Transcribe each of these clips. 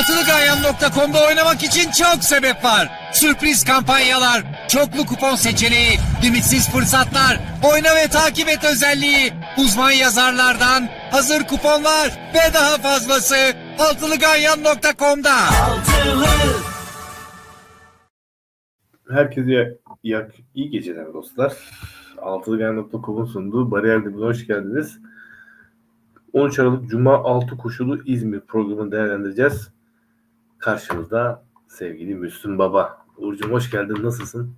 Altılıganyan.com'da oynamak için çok sebep var. Sürpriz kampanyalar, çoklu kupon seçeneği, limitsiz fırsatlar, oyna ve takip et özelliği, uzman yazarlardan hazır kuponlar ve daha fazlası Altılıganyan.com'da. Herkese ya, ya- iyi geceler dostlar. Altılıgan.com'un sunduğu Bariyer Dibi'ne hoş geldiniz. 13 Aralık Cuma 6 koşulu İzmir programını değerlendireceğiz. Karşımızda sevgili Müslüm Baba. Uğur'cum hoş geldin. Nasılsın?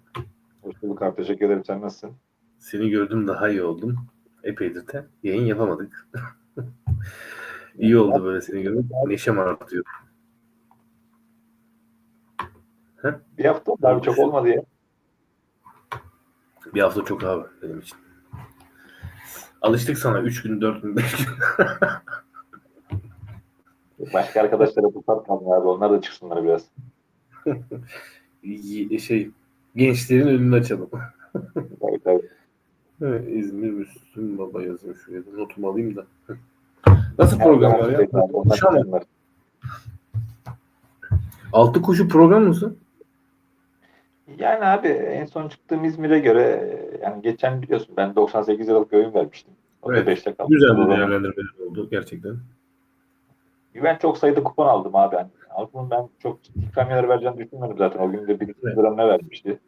Hoş bulduk abi. Teşekkür ederim. Sen nasılsın? Seni gördüm daha iyi oldum. Epeydir de yayın yapamadık. iyi oldu böyle seni görmek. Neşem artıyor. Bir hafta abi çok olmadı ya. Bir hafta çok abi benim için. Alıştık sana 3 gün, 4 gün, 5 gün. Başka arkadaşlara kalmıyor abi. Onlar da çıksınlar biraz. Şey gençlerin önünü açalım. Tabii tabii. Evet, İzmir Müslüm Baba yazıyor şuraya da notumu alayım da. Nasıl program var ya? Altı koşu program mısın? Yani abi en son çıktığım İzmir'e göre yani geçen biliyorsun ben 98 liralık bir oyun vermiştim. O da Evet. 5'te kaldı. Güzel bir değerlendirmeler oldu gerçekten. Ben çok sayıda kupon aldım abi. Yani Altının ben çok ciddi ikramiyeler vereceğini düşünmedim zaten. O gün de bir Evet. lira ne vermişti.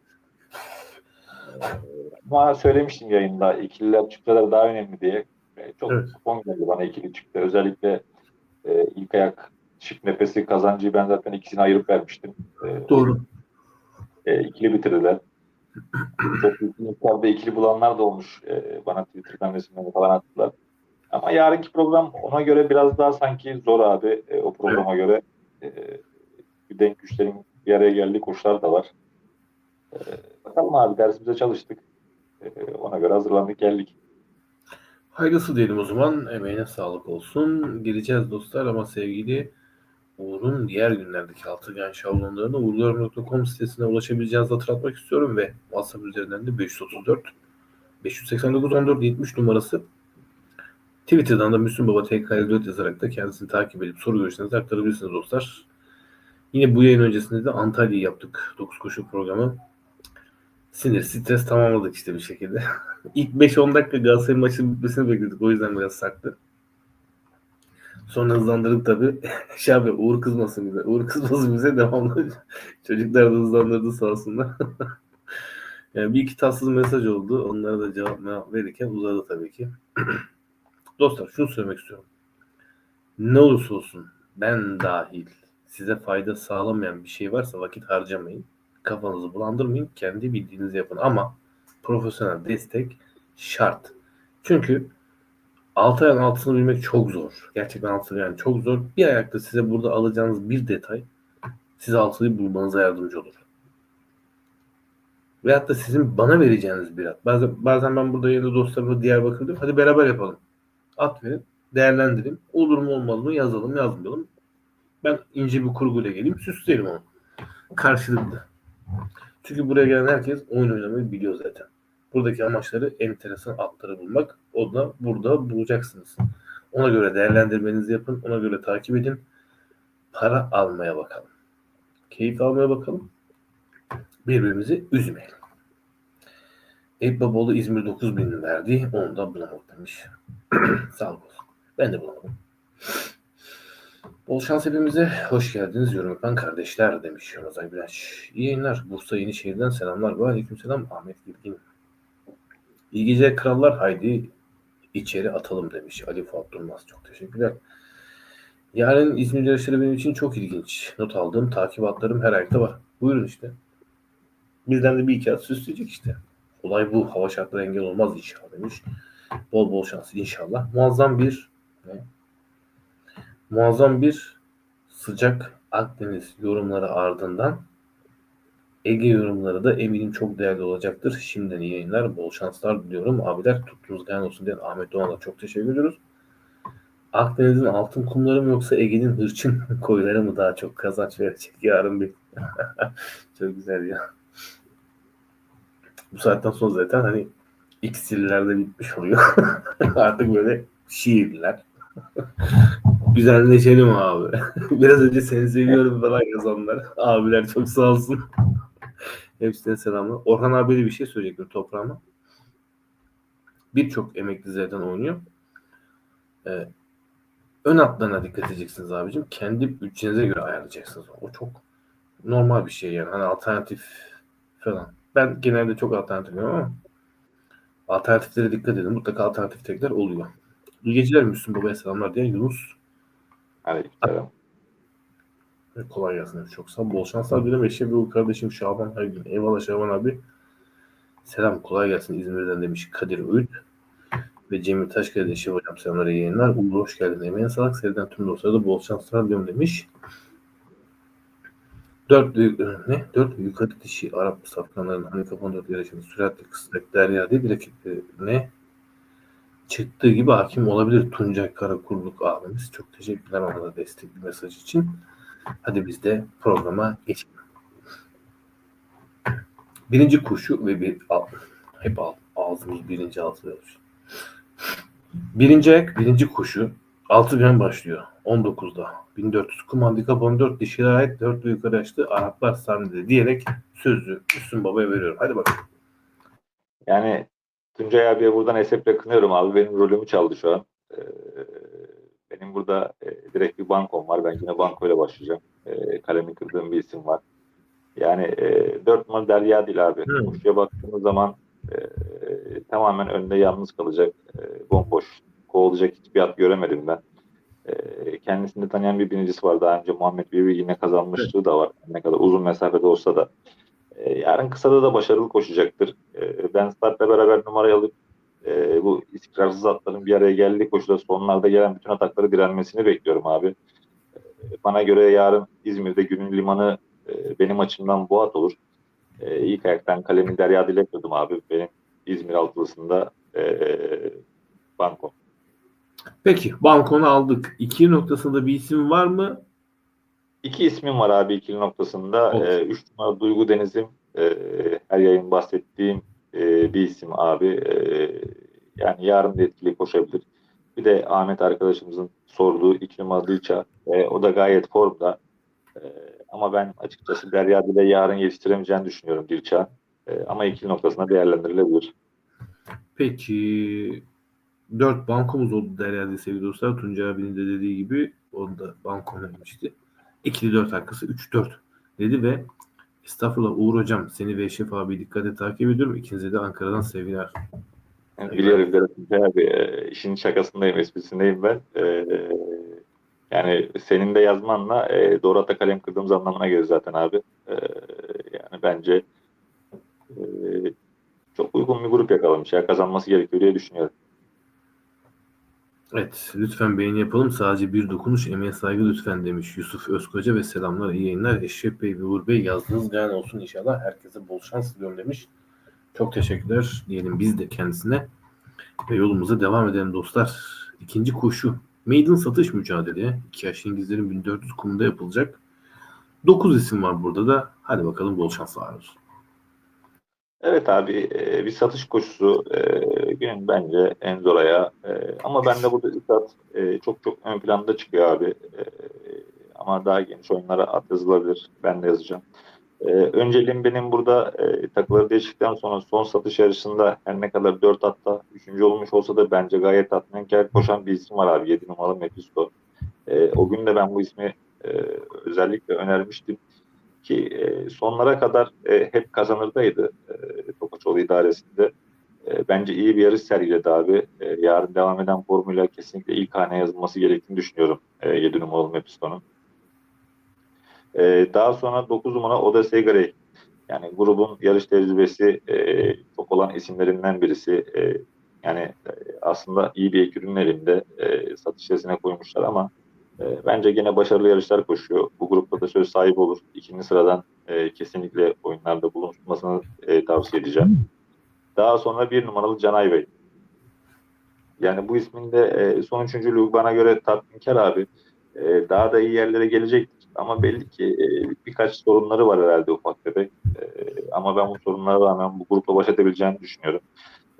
Ama söylemiştim yayında ikililer çiftler daha önemli diye. Ee, Çok Evet. kupon geldi bana ikili çıktı. Özellikle e, ilk ayak çift nefesi kazancıyı ben zaten ikisini ayırıp vermiştim. Ee, Doğru. e, ikili bitirdiler. Çok büyük miktarda ikili bulanlar da olmuş. E, bana Twitter'dan resimlerini falan attılar. Ama yarınki program ona göre biraz daha sanki zor abi. E, o programa göre e, bir denk güçlerin bir araya geldiği koşular da var. E, bakalım abi dersimize çalıştık. E, ona göre hazırlandık geldik. Hayırlısı diyelim o zaman. Emeğine sağlık olsun. Geleceğiz dostlar ama sevgili Uğur'un diğer günlerdeki altıgen şablonlarına uğurluyorum.com sitesine ulaşabileceğinizi hatırlatmak istiyorum ve WhatsApp üzerinden de 534 589 14 70 numarası Twitter'dan da Müslüm Baba TK54 yazarak da kendisini takip edip soru görüşlerinizi aktarabilirsiniz dostlar. Yine bu yayın öncesinde de Antalya'yı yaptık. 9 koşu programı. Sinir, stres tamamladık işte bir şekilde. İlk 5-10 dakika Galatasaray maçının bitmesini bekledik. O yüzden biraz saktı. Sonra hızlandırdık tabii. Şey abi Uğur kızmasın bize. Uğur kızmasın bize devamlı. Çocuklar da hızlandırdı sağ olsunlar. yani bir iki tatsız mesaj oldu. Onlara da cevap verirken uzadı tabii ki. Dostlar şunu söylemek istiyorum. Ne olursa olsun ben dahil size fayda sağlamayan bir şey varsa vakit harcamayın. Kafanızı bulandırmayın. Kendi bildiğinizi yapın. Ama profesyonel destek şart. Çünkü altı ayağın altısını bilmek çok zor. Gerçekten altı yani çok zor. Bir ayakta size burada alacağınız bir detay size altıyı bulmanıza yardımcı olur. Veyahut da sizin bana vereceğiniz bir at. Bazen, bazen ben burada yeni dostlarımla Diyarbakır diyorum. Hadi beraber yapalım. At verin. Değerlendirin. Olur mu olmaz mı yazalım yazmayalım. Ben ince bir kurguyla geleyim süsleyelim onu. Karşılıklı. Çünkü buraya gelen herkes oyun oynamayı biliyor zaten. Buradaki amaçları enteresan atları bulmak. O da burada bulacaksınız. Ona göre değerlendirmenizi yapın. Ona göre takip edin. Para almaya bakalım. Keyif almaya bakalım. Birbirimizi üzmeyelim. Eyüp İzmir 9000 verdi. Onu da bulamadık demiş. Sağlık olsun. Ben de bulamadım. Bol şans hepimize. Hoş geldiniz yorum yapan kardeşler demiş Ramazan Güneş. İyi yayınlar. Bursa Yenişehir'den selamlar. Ve aleyküm selam Ahmet Gülgin. İyi geceler krallar. Haydi içeri atalım demiş Ali Fuat Durmaz. Çok teşekkürler. Yarın İzmir yarışları benim için çok ilginç. Not aldığım takip atlarım her ayakta var. Buyurun işte. Bizden de bir iki at süsleyecek işte. Olay bu. Hava şartları engel olmaz inşallah demiş. Bol bol şans inşallah. Muazzam bir ne? muazzam bir sıcak Akdeniz yorumları ardından Ege yorumları da eminim çok değerli olacaktır. Şimdiden iyi yayınlar, bol şanslar diliyorum. Abiler tuttuğunuz gayen olsun diyen Ahmet Doğan'a çok teşekkür ediyoruz. Akdeniz'in altın kumları mı yoksa Ege'nin hırçın koyları mı daha çok kazanç verecek yarın bir. çok güzel ya. Bu saatten sonra zaten hani iksirler de bitmiş oluyor. Artık böyle şiirler. Güzelleşelim abi. Biraz önce seni seviyorum falan yazanlar. Abiler çok sağ olsun. Hepsine selamlar. Orhan abi de bir şey söyleyecektim toprağıma. Birçok emekli zaten oynuyor. Ee, ön hatlarına dikkat edeceksiniz abicim. Kendi bütçenize göre ayarlayacaksınız. O çok normal bir şey yani. Hani alternatif falan. Ben genelde çok alternatif ama alternatiflere dikkat edin. Mutlaka alternatif tekler oluyor. İyi geceler Müslüm Baba'ya selamlar diye Yunus. Aleykümselam. Kolay gelsin. Çok sağ ol. Bol şanslar dilerim. Eşe bir kardeşim Şaban her gün. Eyvallah Şaban abi. Selam kolay gelsin İzmir'den demiş Kadir Öğüt. Ve Cemil Taşkaya deşi hocam selamlar iyi yayınlar. Uğur hoş geldin. Emeğine sağlık. Seriden tüm dostlara da bol şanslar diliyorum demiş. Dört büyük ne? Dört büyük yukarı dişi Arap safkanların hani kapan dört yarışını süratle kısacak derya değil rakiplerine çıktığı gibi hakim olabilir Tuncay Karakulluk abimiz. Çok teşekkürler ona da destekli mesaj için. Hadi biz de programa geçelim. Birinci kuşu ve bir al, hep al, ağzımız birinci altı yazıyor. Birinci ayak, birinci kuşu 6 gram başlıyor. 19'da. 1400 kum handikap 14 dişiler ait 4 yukarı açtı. Araplar sahnede diyerek sözü Müslüm Baba'ya veriyorum. Hadi bakalım. Yani Tuncay abiye buradan eseple kınıyorum abi. Benim rolümü çaldı şu an. Ee, benim burada e, direkt bir bankom var. Ben yine bankoyla başlayacağım. E, kalemi kırdığım bir isim var. Yani e, 4 numara Derya değil abi. Hı. Kuşuya baktığımız zaman e, tamamen önde yalnız kalacak. E, bomboş. Kovulacak hiçbir at göremedim ben. E, kendisini tanıyan bir binicisi var. Daha önce Muhammed Bey yine kazanmışlığı da var. Ne kadar uzun mesafede olsa da. E, yarın kısada da başarılı koşacaktır. E, ben startla beraber numarayı alıp e, bu istikrarsız atların bir araya geldiği koşuda sonlarda gelen bütün atakları direnmesini bekliyorum abi. E, bana göre yarın İzmir'de günün limanı e, benim açımdan bu at olur. E, ilk ayaktan kalemi Derya Dile kırdım abi. Benim İzmir altılısında e, banko. Peki bankonu aldık. İki noktasında bir isim var mı? İki ismim var abi ikili noktasında. Olur. E, üç numara Duygu Deniz'im. E, her yayın bahsettiğim e, bir isim abi. E, yani yarın da etkili koşabilir. Bir de Ahmet arkadaşımızın sorduğu iki numara Dilça. E, o da gayet formda. E, ama ben açıkçası Derya Dil'e yarın yetiştiremeyeceğini düşünüyorum Dilça. E, ama ikili noktasında değerlendirilebilir. Peki dört bankomuz oldu değerli sevgili dostlar. Tuncay abinin de dediği gibi o da banko önermişti. İkili dört arkası 3-4 dedi ve estağfurullah Uğur hocam seni ve Eşref abi dikkate takip ediyorum. İkinize de Ankara'dan sevgiler. Yani biliyorum biliyorum. Tuncay abi e, işin şakasındayım, esprisindeyim ben. E, yani senin de yazmanla e, doğru ata kalem kırdığımız anlamına gelir zaten abi. E, yani bence e, çok uygun bir grup yakalamış. Ya kazanması gerekiyor diye düşünüyorum. Evet lütfen beğeni yapalım. Sadece bir dokunuş emeğe saygı lütfen demiş Yusuf Özkoca ve selamlar iyi yayınlar. Eşref Bey ve Uğur Bey yazdığınız gayen olsun inşallah. Herkese bol şans diliyorum demiş. Çok teşekkürler diyelim biz de kendisine. Ve yolumuza devam edelim dostlar. İkinci koşu. Maiden satış mücadeleye. İki yaşlı İngilizlerin 1400 kumda yapılacak. 9 isim var burada da. Hadi bakalım bol şanslar olsun. Evet abi e, bir satış koşusu e, günün bence en zor ayağı. E, ama bende burada İsat e, çok çok ön planda çıkıyor abi. E, ama daha geniş oyunlara at yazılabilir. Ben de yazacağım. E, önceliğim benim burada e, takıları değiştikten sonra son satış yarışında her ne kadar 4 hatta 3. olmuş olsa da bence gayet tatminkar koşan bir isim var abi. 7 numaralı Mephisto. E, o gün de ben bu ismi e, özellikle önermiştim ki e, sonlara kadar e, hep kazanırdaydı e, Topaçoğlu idaresinde. E, bence iyi bir yarış sergiledi abi. E, yarın devam eden formuyla kesinlikle ilk haneye yazılması gerektiğini düşünüyorum e, 7 numaralı Mepiston'un. E, daha sonra 9 numara Oda Segarey. Yani grubun yarış tecrübesi e, çok olan isimlerinden birisi. E, yani e, aslında iyi bir ekürünün elinde e, satış listesine koymuşlar ama e, bence gene başarılı yarışlar koşuyor. Bu grupta da söz sahibi olur. İkinci sıradan e, kesinlikle oyunlarda bulunmasını e, tavsiye edeceğim. Daha sonra bir numaralı Canay Bey. Yani bu ismin de e, son üçüncülüğü bana göre tatminkar abi. E, daha da iyi yerlere gelecektir. Ama belli ki e, birkaç sorunları var herhalde ufak tefek. E, ama ben bu sorunlara rağmen bu grupla baş edebileceğini düşünüyorum.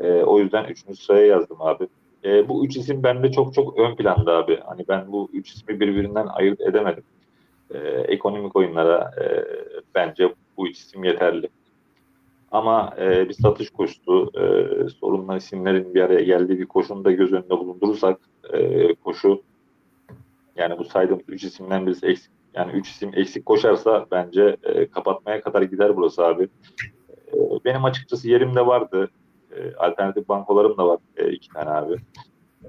E, o yüzden üçüncü sıraya yazdım abi. bu üç isim bende çok çok ön planda abi. Hani ben bu üç ismi birbirinden ayırt edemedim. Ekonomik oyunlara bence bu üç isim yeterli. Ama e, bir satış koşusu, e, sorunlu isimlerin bir araya geldiği bir koşunu da göz önünde bulundurursak e, koşu yani bu saydığımız üç isimden birisi eksik yani üç isim eksik koşarsa bence e, kapatmaya kadar gider burası abi. E, benim açıkçası yerimde vardı. E, alternatif bankolarım da var e, iki tane abi. E,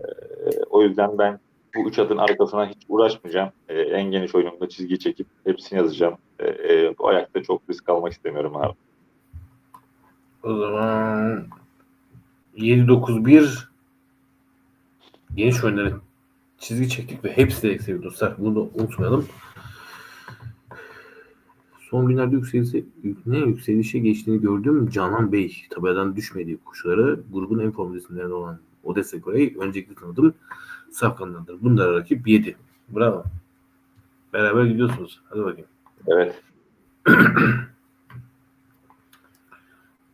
o yüzden ben bu üç atın arkasına hiç uğraşmayacağım. E, en geniş oyunumda çizgi çekip hepsini yazacağım. E, e, bu ayakta çok risk almak istemiyorum abi. O zaman 7-9-1 geniş oyunları çizgi çektik ve hepsi de eksi dostlar. Bunu da unutmayalım. Son günlerde yükselişe, ne yükselişe geçtiğini gördüğüm Canan Bey tabeladan düşmediği kuşları grubun en formda isimlerinden olan Odessa Kore'yi öncelikle tanıdım. Safkanlardır. Bunlara rakip 7. Bravo. Beraber gidiyorsunuz. Hadi bakayım. Evet.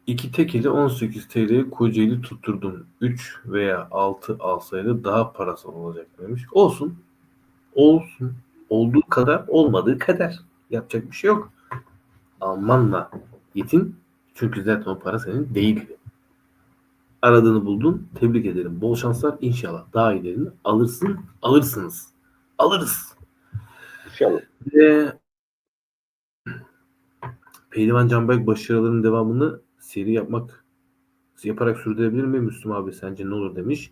İki tekeli 18 TL Kocaeli tutturdum. 3 veya 6 alsaydı daha parasal olacak demiş. Olsun. Olsun. Olduğu kadar olmadığı kadar. Yapacak bir şey yok. Almanla yetin. Çünkü zaten o para senin değil. Aradığını buldun. Tebrik ederim. Bol şanslar. İnşallah daha iyilerini alırsın. Alırsınız. Alırız. İnşallah. Ve Pehlivan Canberk başarılarının devamını seri yapmak yaparak sürdürebilir mi Müslüm abi sence ne olur demiş.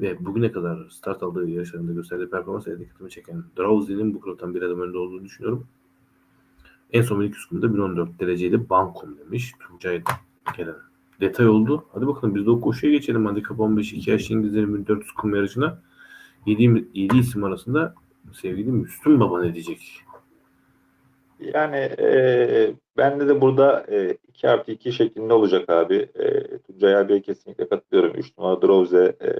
Ve bugüne kadar start aldığı yarışlarında gösterdiği performans dikkatimi çeken Drowsy'nin bu gruptan bir adım önde olduğunu düşünüyorum. En son 1200 kumda 1.14 dereceydi Bankom demiş. Tuncay gelen detay oldu. Hadi bakalım biz de o koşuya geçelim. Handikap 15 2 yaşlı İngilizlerin 1400 kum yarışına 7, 7 isim arasında sevgili Müslüm Baba ne diyecek? Yani e, bende de burada e, 2 artı 2 şeklinde olacak abi. E, Tuncay abiye kesinlikle katılıyorum. 3 numara Drowze e,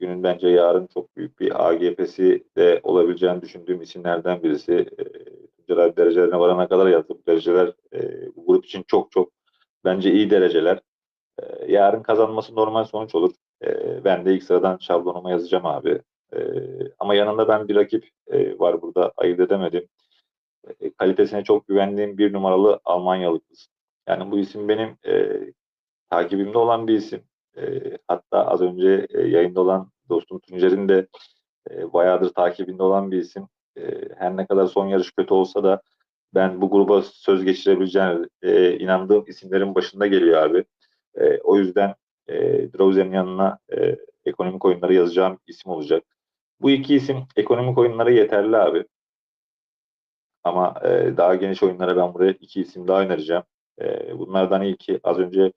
günün bence yarın çok büyük bir AGP'si de olabileceğini düşündüğüm isimlerden birisi. E, Tuncay abi derecelerine varana kadar yazdı. Bu dereceler e, bu grup için çok çok bence iyi dereceler. E, yarın kazanması normal sonuç olur. E, ben de ilk sıradan şablonuma yazacağım abi. E, ama yanında ben bir rakip e, var burada ayırt edemedim e, kalitesine çok güvendiğim bir numaralı Almanyalı kız. Yani bu isim benim e, takibimde olan bir isim. E, hatta az önce e, yayında olan dostum Tuncer'in de e, bayağıdır takibinde olan bir isim. E, her ne kadar son yarış kötü olsa da ben bu gruba söz geçirebileceğine e, inandığım isimlerin başında geliyor abi. E, o yüzden e, Drowzen'in yanına e, ekonomik oyunları yazacağım isim olacak. Bu iki isim ekonomik oyunlara yeterli abi. Ama e, daha geniş oyunlara ben buraya iki isim daha önereceğim. E, bunlardan ilki az önce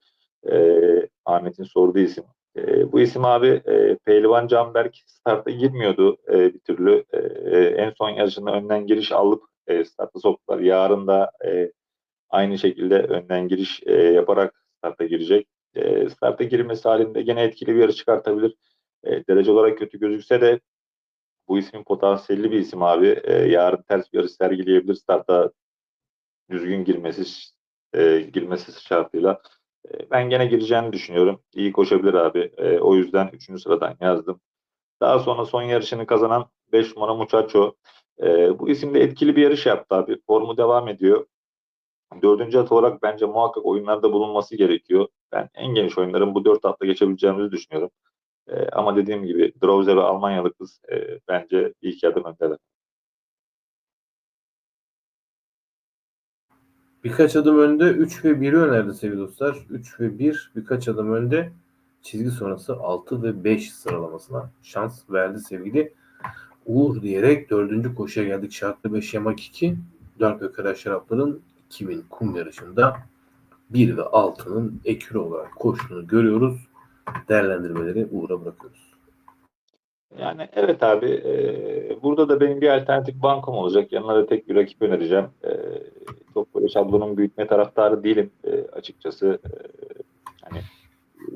e, Ahmet'in sorduğu isim. E, bu isim abi e, Pehlivan Canberk starta girmiyordu e, bir türlü. E, en son yarışında önden giriş alıp e, starta soktular. Yarın da e, aynı şekilde önden giriş e, yaparak starta girecek. E, starta girmesi halinde gene etkili bir yarış çıkartabilir. E, derece olarak kötü gözükse de bu ismin potansiyelli bir isim abi. E, yarın ters bir yarış sergileyebilir starta düzgün girmesi e, girmesi şartıyla. E, ben gene gireceğini düşünüyorum. İyi koşabilir abi. E, o yüzden 3. sıradan yazdım. Daha sonra son yarışını kazanan 5 numara Muchacho. E, bu isimde etkili bir yarış yaptı abi. Formu devam ediyor. Dördüncü at olarak bence muhakkak oyunlarda bulunması gerekiyor. Ben en geniş oyunların bu dört hatta geçebileceğimizi düşünüyorum. E, ama dediğim gibi Drowze ve Almanyalı kız e, bence ilk adım öndeler. Birkaç adım önde 3 ve 1'i önerdi sevgili dostlar. 3 ve 1 birkaç adım önde çizgi sonrası 6 ve 5 sıralamasına şans verdi sevgili Uğur diyerek dördüncü koşuya geldik. Şartlı 5 yamak 2. 4 ve kara şarapların 2000 kum yarışında 1 ve 6'nın ekürü olarak koştuğunu görüyoruz. Değerlendirmeleri Uğur'a bırakıyoruz. Yani evet abi e, burada da benim bir alternatif bankom olacak. Yanına da tek bir rakip önereceğim. E, çok böyle şablonun büyütme taraftarı değilim e, açıkçası. E, hani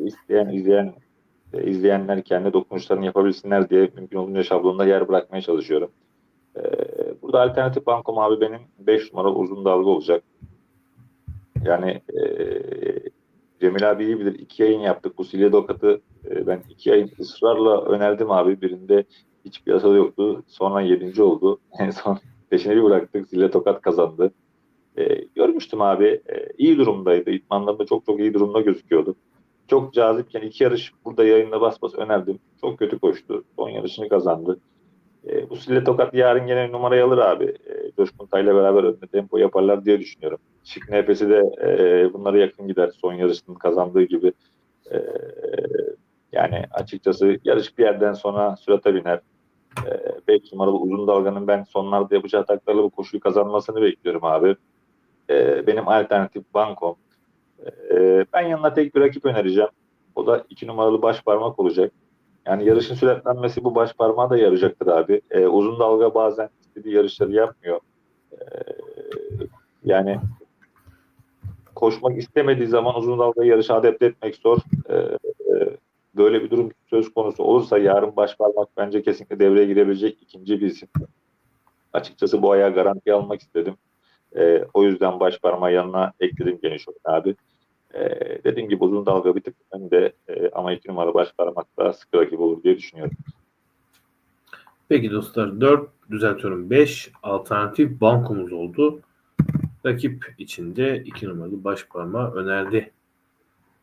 isteyen izleyen e, izleyenler kendi dokunuşlarını yapabilsinler diye mümkün olduğunca şablonda yer bırakmaya çalışıyorum. E, burada alternatif bankom abi benim 5 numara uzun dalga olacak. Yani e, Cemil abi iyi bilir. İki yayın yaptık. Bu Silya Dokat'ı e, ben iki ay ısrarla önerdim abi. Birinde hiç piyasada yoktu. Sonra yedinci oldu. En son peşine bir bıraktık. Zille tokat kazandı. E, görmüştüm abi. E, iyi durumdaydı. İtmanlarında çok çok iyi durumda gözüküyordu. Çok cazipken iki yarış burada yayında bas bas önerdim. Çok kötü koştu. Son yarışını kazandı. E, bu Sille Tokat yarın gene numarayı alır abi. E, Coşkun Tay'la beraber önde tempo yaparlar diye düşünüyorum. Şık NPS'i de e, bunlara yakın gider. Son yarışının kazandığı gibi. E, yani açıkçası yarış bir yerden sonra sürate biner. 5 numaralı uzun dalganın ben sonlarda yapacağı taklarla bu koşuyu kazanmasını bekliyorum abi. E, benim alternatif bankom. E, ben yanına tek bir rakip önereceğim. O da 2 numaralı baş parmak olacak. Yani yarışın süratlenmesi bu baş parmağa da yarayacaktır abi. E, uzun dalga bazen istediği yarışları yapmıyor. E, yani koşmak istemediği zaman uzun dalga yarışı adapte etmek zor. E, e, böyle bir durum söz konusu olursa yarın baş parmak bence kesinlikle devreye girebilecek ikinci bir isim. Açıkçası bu ayağı garantiye almak istedim. E, o yüzden baş parmağı yanına ekledim geniş abi. E, dediğim gibi uzun dalga bir tık önde e, ama iki numara baş parmakta sıkı rakip olur diye düşünüyorum. Peki dostlar 4 düzeltiyorum 5 alternatif bankomuz oldu. Rakip içinde 2 numaralı baş parmağı önerdi.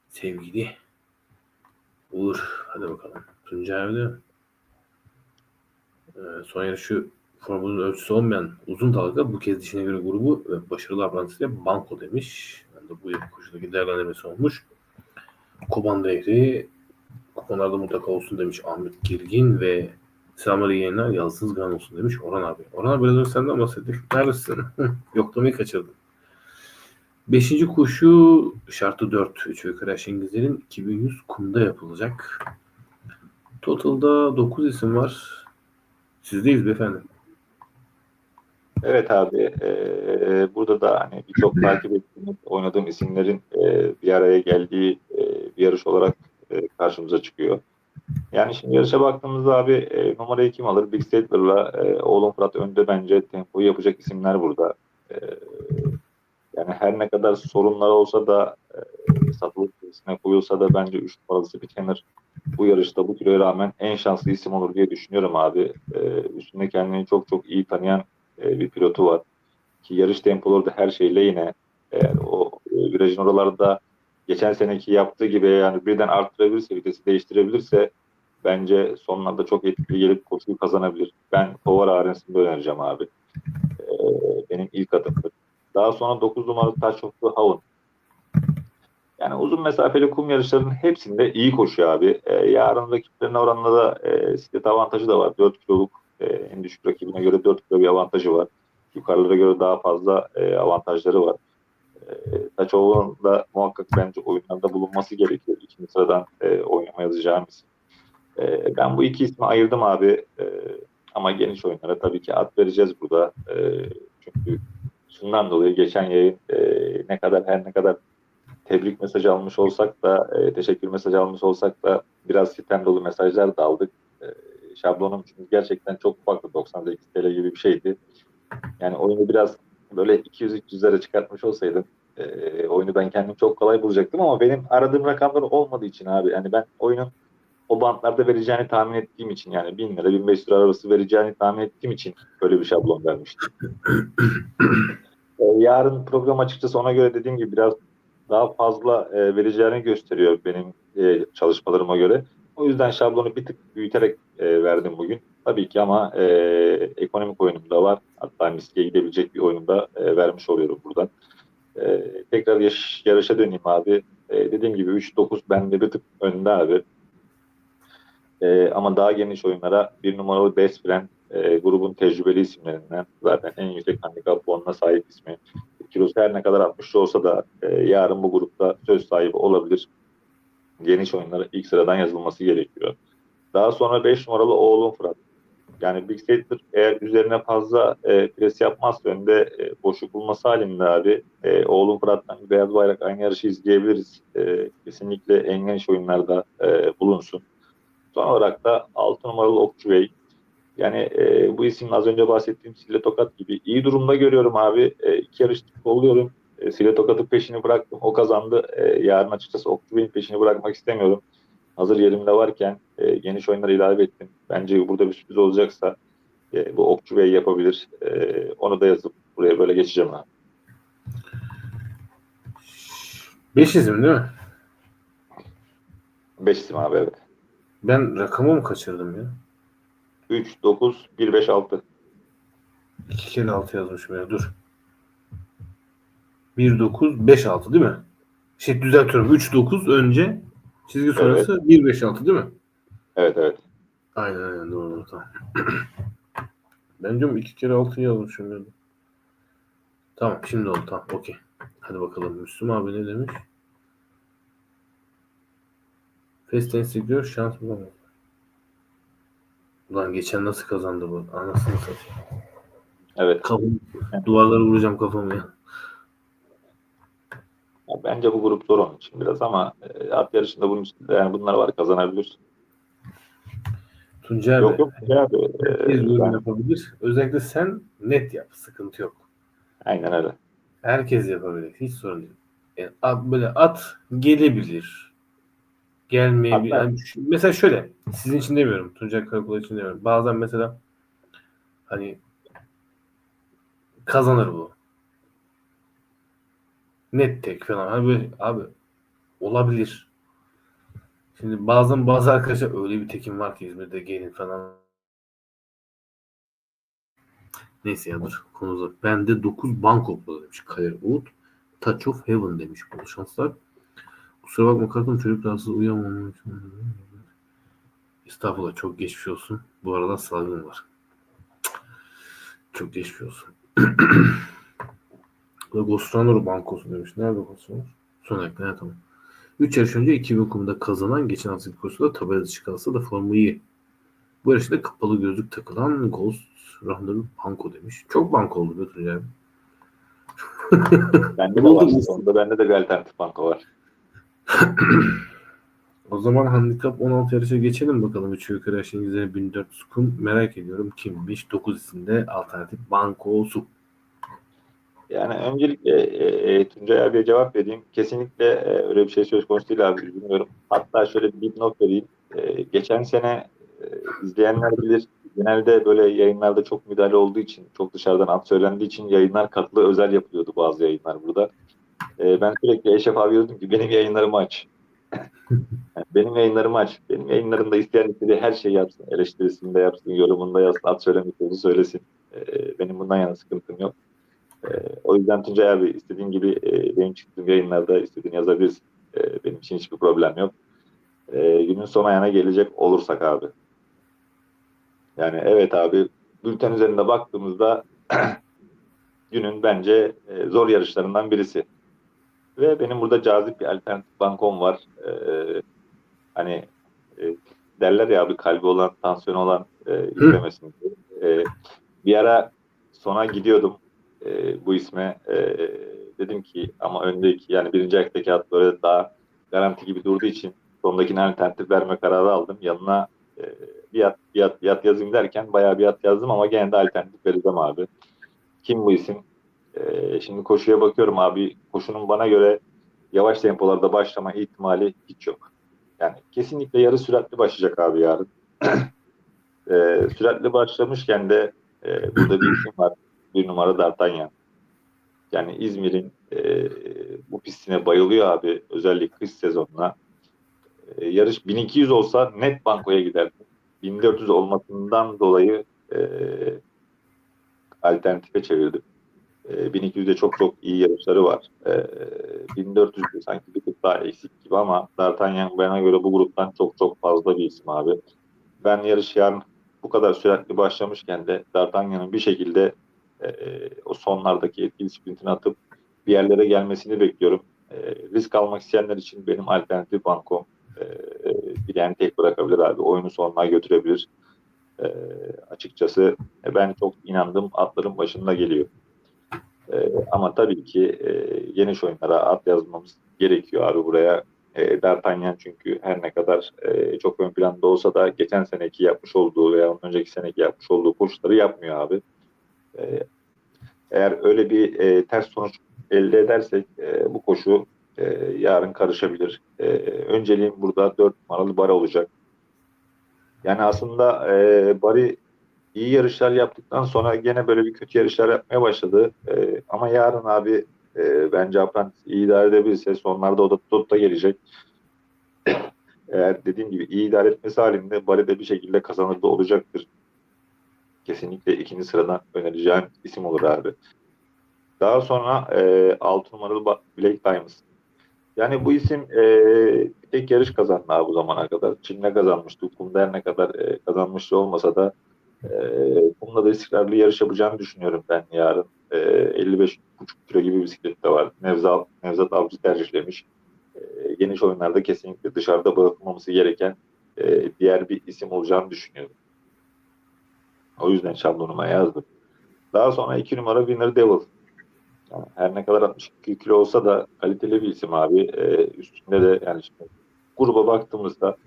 Sevgili Uğur. Hadi bakalım. Tuncay abi ee, son yarışı formunun ölçüsü olmayan uzun dalga bu kez dişine göre grubu ve başarılı davranışıyla banko demiş. Da bu yapı koşudaki değerlendirmesi olmuş. Koban değeri kuponlarda mutlaka olsun demiş Ahmet Girgin ve Selamlar iyi yayınlar. Yazsız gan olsun demiş Orhan abi. Orhan abi biraz önce senden bahsettik. Neredesin? Yoklamayı kaçırdın. Beşinci koşu şartı 4. Üç ve yukarı aşağı İngilizlerin 2100 kumda yapılacak. Total'da 9 isim var. Sizdeyiz beyefendi. Evet abi e, burada da hani birçok takip ettiğimiz oynadığım isimlerin e, bir araya geldiği e, bir yarış olarak e, karşımıza çıkıyor. Yani şimdi yarışa baktığımızda abi e, numarayı kim alır? Big Stapler'la e, oğlum Fırat önde bence tempoyu yapacak isimler burada. E, yani her ne kadar sorunlar olsa da e, satılık listesine koyulsa da bence 3 numaralı Spitkener bu yarışta bu kiloya rağmen en şanslı isim olur diye düşünüyorum abi. E, üstünde kendini çok çok iyi tanıyan e, bir pilotu var. Ki yarış tempoları da her şeyle yine eğer o e, virajın oralarda geçen seneki yaptığı gibi yani birden arttırabilirse, vitesi değiştirebilirse bence sonlarda çok etkili gelip koşuyu kazanabilir. Ben Kovar Arens'ini önereceğim abi. E, benim ilk adımdır. Daha sonra 9 numaralı Taşoflu Havun. Yani uzun mesafeli kum yarışlarının hepsinde iyi koşuyor abi. E, yarın rakiplerine oranla da e, avantajı da var. 4 kiloluk e, en düşük rakibine göre 4 kilo bir avantajı var. Yukarılara göre daha fazla e, avantajları var. E, Taçoğlu'nun da muhakkak bence oyunlarda bulunması gerekiyor. İkinci sıradan e, oynama yazacağım isim. E, ben bu iki ismi ayırdım abi. E, ama geniş oyunlara tabii ki at vereceğiz burada. E, çünkü şundan dolayı geçen yayın e, ne kadar her ne kadar tebrik mesajı almış olsak da e, teşekkür mesajı almış olsak da biraz sitem dolu mesajlar da aldık. E, şablonum çünkü gerçekten çok farklı 98 TL gibi bir şeydi. Yani oyunu biraz böyle 200-300'lere çıkartmış olsaydım e, oyunu ben kendim çok kolay bulacaktım ama benim aradığım rakamlar olmadığı için abi yani ben oyunun o bantlarda vereceğini tahmin ettiğim için yani 1000 lira 1500 lira arası vereceğini tahmin ettiğim için böyle bir şablon vermiştim. e, yarın program açıkçası ona göre dediğim gibi biraz daha fazla e, vereceğini gösteriyor benim e, çalışmalarıma göre. O yüzden şablonu bir tık büyüterek e, verdim bugün. Tabii ki ama e, ekonomik oyunum da var. Hatta miskiye gidebilecek bir oyunu da e, vermiş oluyorum buradan. E, tekrar yaş, yarışa döneyim abi. E, dediğim gibi 3-9 bende bir tık önde abi. E, ama daha geniş oyunlara bir numaralı Best Friend e, grubun tecrübeli isimlerinden zaten en yüksek handikap puanına sahip ismi. Kilosu her ne kadar 60 olsa da e, yarın bu grupta söz sahibi olabilir. Geniş oyunlara ilk sıradan yazılması gerekiyor. Daha sonra 5 numaralı oğlum Fırat. Yani Big Stater eğer üzerine fazla e, pres yapmazsa önde e, boşluk bulması halinde abi e, oğlum Fırat'tan beyaz bayrak aynı yarışı izleyebiliriz. E, kesinlikle en geniş oyunlarda e, bulunsun. Son olarak da 6 numaralı Okçu Bey. Yani e, bu isim az önce bahsettiğim Sille Tokat gibi iyi durumda görüyorum abi. E, iki yarış oluyorum. E, Sille Tokat'ın peşini bıraktım. O kazandı. E, yarın açıkçası Okçu Bey'in peşini bırakmak istemiyorum. hazır yerimde varken e, geniş oyunları ilave ettim. Bence burada bir sürpriz olacaksa e, bu Okçu Bey yapabilir. E, onu da yazıp buraya böyle geçeceğim abi. 5 isim değil mi? 5 isim abi evet. Ben rakamı mı kaçırdım ya? 3, 9, 1, 5, 6. 2 kere 6 yazmışım ya dur. 1 9 5 6 değil mi? Şey düzeltiyorum. 3 9 önce çizgi sonrası 1 5 6 değil mi? Evet evet. Aynen aynen doğru doğru tamam. ben diyorum 2 kere 6 yazmışım ya. Tamam şimdi oldu tamam okey. Hadi bakalım Müslüm abi ne demiş? Festen sektör şans bulamaz. Ulan geçen nasıl kazandı bu? Anasını satayım. Evet. Kafamı, duvarlara vuracağım kafamı ya. Ya Bence bu grup zor onun için biraz ama e, at yarışında bunun üstünde yani bunlar var kazanabilir. Tuncay Yok abi. yok Tuncay abi. e, Herkes yorum ben- yapabilir. Özellikle sen net yap. Sıkıntı yok. aynen öyle. Herkes yapabilir. Hiç sorun değil. Yani at, böyle at gelebilir. Gelmeyebilir. Yani şu- mesela şöyle. Sizin için demiyorum. Tuncay Karakol için demiyorum. Bazen mesela hani kazanır bu. Net tek falan. Hani böyle abi olabilir. Şimdi bazen bazı arkadaşlar öyle bir tekim var ki İzmir'de gelin falan. Neyse ya dur konu uzak. Bende 9 banko demiş Kadir Uğut. Touch of Heaven demiş bol şanslar. Kusura bakma kartım çocuk rahatsız uyuyamam. Estağfurullah çok geçmiş olsun. Bu arada salgın var. Çok geçmiş olsun. Ve Gostranor Bankosu demiş. Nerede Gostranor? Son ekle. Ha, tamam. 3 yarış önce 2000 kumda kazanan geçen hafta koşuda tabela dışı kalsa da formu iyi. Bu yarışta kapalı gözlük takılan Ghost Runner Banko demiş. Çok banko oldu be Tuncay abi. Bende de var. Onda bende de bir alternatif banka var. O zaman handikap 16 yarışa geçelim bakalım. 3 yukarı aşağı İngilizce 1400 kum. Merak ediyorum kimmiş? 9 isimde alternatif banko su. Yani öncelikle e, e, Tuncay abiye cevap vereyim. Kesinlikle e, öyle bir şey söz konusu değil abi. Bilmiyorum. Hatta şöyle bir dipnot vereyim. E, geçen sene e, izleyenler bilir. Genelde böyle yayınlarda çok müdahale olduğu için, çok dışarıdan at söylendiği için yayınlar katlı özel yapılıyordu bazı yayınlar burada. E, ben sürekli Eşref abi diyordum ki benim yayınlarımı aç. Yani benim yayınlarımı aç. Benim yayınlarımda isteyen istediği her şeyi yapsın. Eleştirisini de yapsın, yorumunu da yazsın, at söylemeklerini söylesin. E, benim bundan yana sıkıntım yok. E, o yüzden Tuncay abi istediğin gibi e, benim çıktığım yayınlarda istediğini yazabilirsin. E, benim için hiçbir problem yok. E, günün son ayağına gelecek olursak abi. Yani evet abi bülten üzerinde baktığımızda günün bence e, zor yarışlarından birisi. Ve benim burada cazip bir alternatif bankom var. E, hani e, derler ya abi kalbi olan, tansiyonu olan e, izlemesin. E, bir ara sona gidiyordum e, bu isme. E, dedim ki ama öndeki yani birinci ayaktaki at böyle daha garanti gibi durduğu için sondakine alternatif verme kararı aldım. Yanına e, bir at, bir at, bir at yazayım derken bayağı bir at yazdım ama gene de alternatif vereceğim abi. Kim bu isim? E, şimdi koşuya bakıyorum abi. Koşunun bana göre yavaş tempolarda başlama ihtimali hiç yok. Yani kesinlikle yarı süratli başlayacak abi yarın. e, süratli başlamışken de e, burada bir isim var. Bir numara D'Artagnan. Yani İzmir'in e, bu pistine bayılıyor abi. Özellikle kış sezonuna. E, yarış 1200 olsa net bankoya giderdim. 1400 olmasından dolayı e, alternatife çevirdim. E, 1200'de çok çok iyi yarışları var. E, 1400'de sanki bir tık daha eksik gibi ama D'Artagnan bana göre bu gruptan çok çok fazla bir isim abi. Ben yarış yani bu kadar süratli başlamışken de D'Artagnan'ın bir şekilde e, o sonlardaki etkili sprintini atıp bir yerlere gelmesini bekliyorum. E, risk almak isteyenler için benim alternatif bankom e, bir yani tek bırakabilir abi. Oyunu sonuna götürebilir. E, açıkçası e, ben çok inandım atların başında geliyor. E, ama tabii ki e, geniş oyunlara at yazmamız gerekiyor abi buraya. E, D'Artagnan çünkü her ne kadar e, çok ön planda olsa da geçen seneki yapmış olduğu veya ondan önceki seneki yapmış olduğu koşuları yapmıyor abi. E, eğer öyle bir e, ters sonuç elde edersek e, bu koşu e, yarın karışabilir. E, önceliğim burada 4 numaralı Bari olacak. Yani aslında e, Bari iyi yarışlar yaptıktan sonra gene böyle bir kötü yarışlar yapmaya başladı. E, ama yarın abi e, bence Apprentice iyi idare edebilirse sonlarda o da Toto gelecek. Eğer dediğim gibi iyi idare etmesi halinde Bari de bir şekilde kazanır da olacaktır. Kesinlikle ikinci sıradan önereceğim isim olur abi. Daha sonra e, 6 numaralı Blake Diamonds. Yani bu isim e, bir tek yarış kazandı abi bu zamana kadar. Çin'de kazanmıştı. Kumda ne kadar e, kazanmıştı olmasa da e, Kumda da istikrarlı yarış yapacağını düşünüyorum ben yarın. E, 55,5 kilo gibi bisiklet de var. Nevzat, Nevzat Avcı tercihlemiş. E, geniş oyunlarda kesinlikle dışarıda bırakılmaması gereken e, diğer bir isim olacağını düşünüyorum. O yüzden şablonuma yazdım. Daha sonra 2 numara Winner Devil. Yani her ne kadar 62 kilo olsa da kaliteli bir isim abi. Ee, üstünde de yani şimdi gruba baktığımızda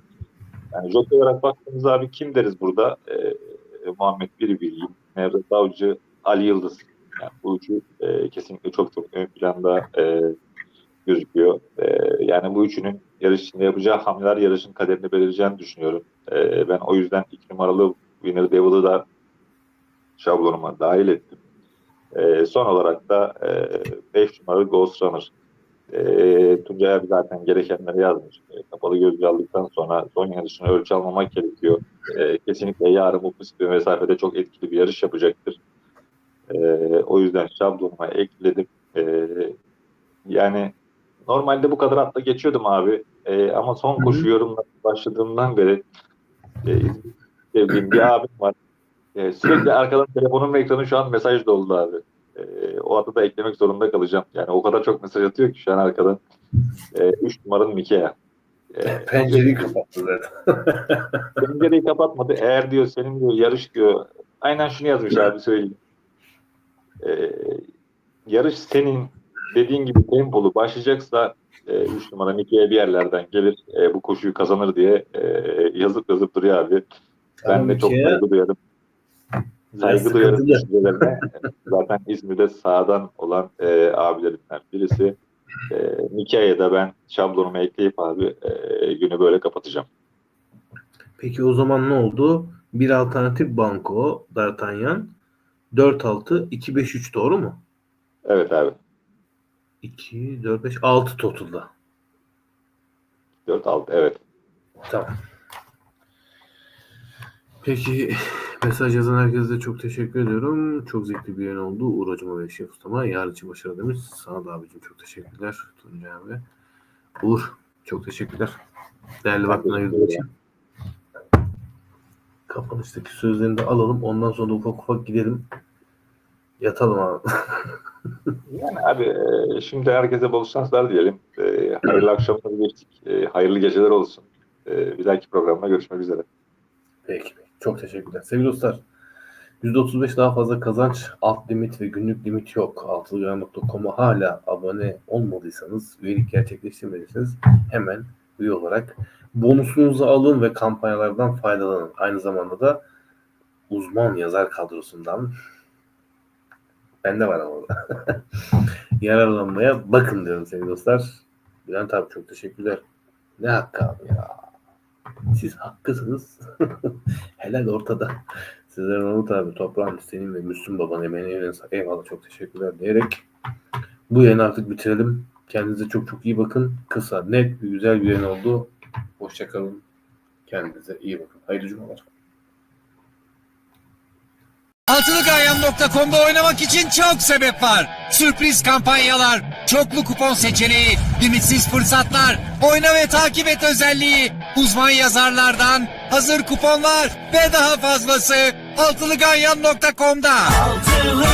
yani jockey olarak baktığımızda abi kim deriz burada? Ee, Muhammed Biribilgi, Nevzat Avcı, Ali Yıldız. Yani bu üçü e, kesinlikle çok çok ön planda e, gözüküyor. E, yani bu üçünün yarış içinde yapacağı hamleler yarışın kaderini belirleyeceğini düşünüyorum. E, ben o yüzden iki numaralı Winner Devil'ı da şablonuma dahil ettim. E, son olarak da 5 numaralı Ghost Runner. E, Tuncay abi zaten gerekenleri yazmış. E, kapalı gözlü aldıktan sonra son yarışını ölçü almamak gerekiyor. E, kesinlikle yarın bu ve mesafede çok etkili bir yarış yapacaktır. E, o yüzden şablonuma ekledim. E, yani normalde bu kadar atla geçiyordum abi. E, ama son koşu yorumları başladığımdan beri e, sevdiğim bir abim var. E, sürekli arkadan telefonum ve ekranı şu an mesaj doldu abi. E, o adı da eklemek zorunda kalacağım. Yani o kadar çok mesaj atıyor ki şu an arkadan. 3 numaranın Mikea. E, Pencereyi kapattı zaten. pencereyi kapatmadı. Eğer diyor senin diyor yarış diyor. Aynen şunu yazmış abi söyleyeyim. E, yarış senin dediğin gibi tempolu başlayacaksa 3 numara Mike'ye bir yerlerden gelir e, bu koşuyu kazanır diye e, yazıp yazıp duruyor abi. Ben Ama de çok saygı duyarım. Saygı duyarım düşüncelerine. Zaten İzmir'de sağdan olan e, abilerimden birisi. E, Mike'ye de ben şablonumu ekleyip abi e, günü böyle kapatacağım. Peki o zaman ne oldu? Bir alternatif banko, D'Artagnan. 4-6, 2-5-3 doğru mu? Evet abi. 2, 4, 5, 6 totalda. 4-6 evet. Tamam. Peki mesaj yazan herkese de çok teşekkür ediyorum. Çok zevkli bir yayın oldu. Uğur hocama ve Şef Ustama. Yarın için başarı demiş. Sana da abicim çok teşekkürler. Tuncay abi. Uğur çok teşekkürler. Değerli vaktini ayırdığın için. Kapanıştaki sözlerini de alalım. Ondan sonra da ufak ufak gidelim. Yatalım abi. Yani abi e, şimdi herkese bol şanslar diyelim. E, hayırlı akşamlar geçtik. E, hayırlı geceler olsun. Bir dahaki programda görüşmek üzere. Peki. Çok teşekkürler. Sevgili dostlar. %35 daha fazla kazanç, alt limit ve günlük limit yok. Altılıgram.com'a hala abone olmadıysanız, üyelik gerçekleştirmediyseniz hemen üye olarak bonusunuzu alın ve kampanyalardan faydalanın. Aynı zamanda da uzman yazar kadrosundan bende var ama yararlanmaya bakın diyorum sevgili dostlar. Bülent abi çok teşekkürler. Ne hakkı abi ya. Siz haklısınız. Helal ortada. Sizlere Mahmut abi, Toprağın, senin ve Müslüm Baba'nın emeğine eline. Eyvallah çok teşekkürler diyerek bu yayını artık bitirelim. Kendinize çok çok iyi bakın. Kısa, net, güzel bir yayın oldu. Hoşçakalın. Kendinize iyi bakın. Hayırlı cumalar. Altılıganyan.com'da oynamak için çok sebep var. Sürpriz kampanyalar, çoklu kupon seçeneği, limitsiz fırsatlar, oyna ve takip et özelliği, uzman yazarlardan hazır kuponlar ve daha fazlası Altılıganyan.com'da. Altılı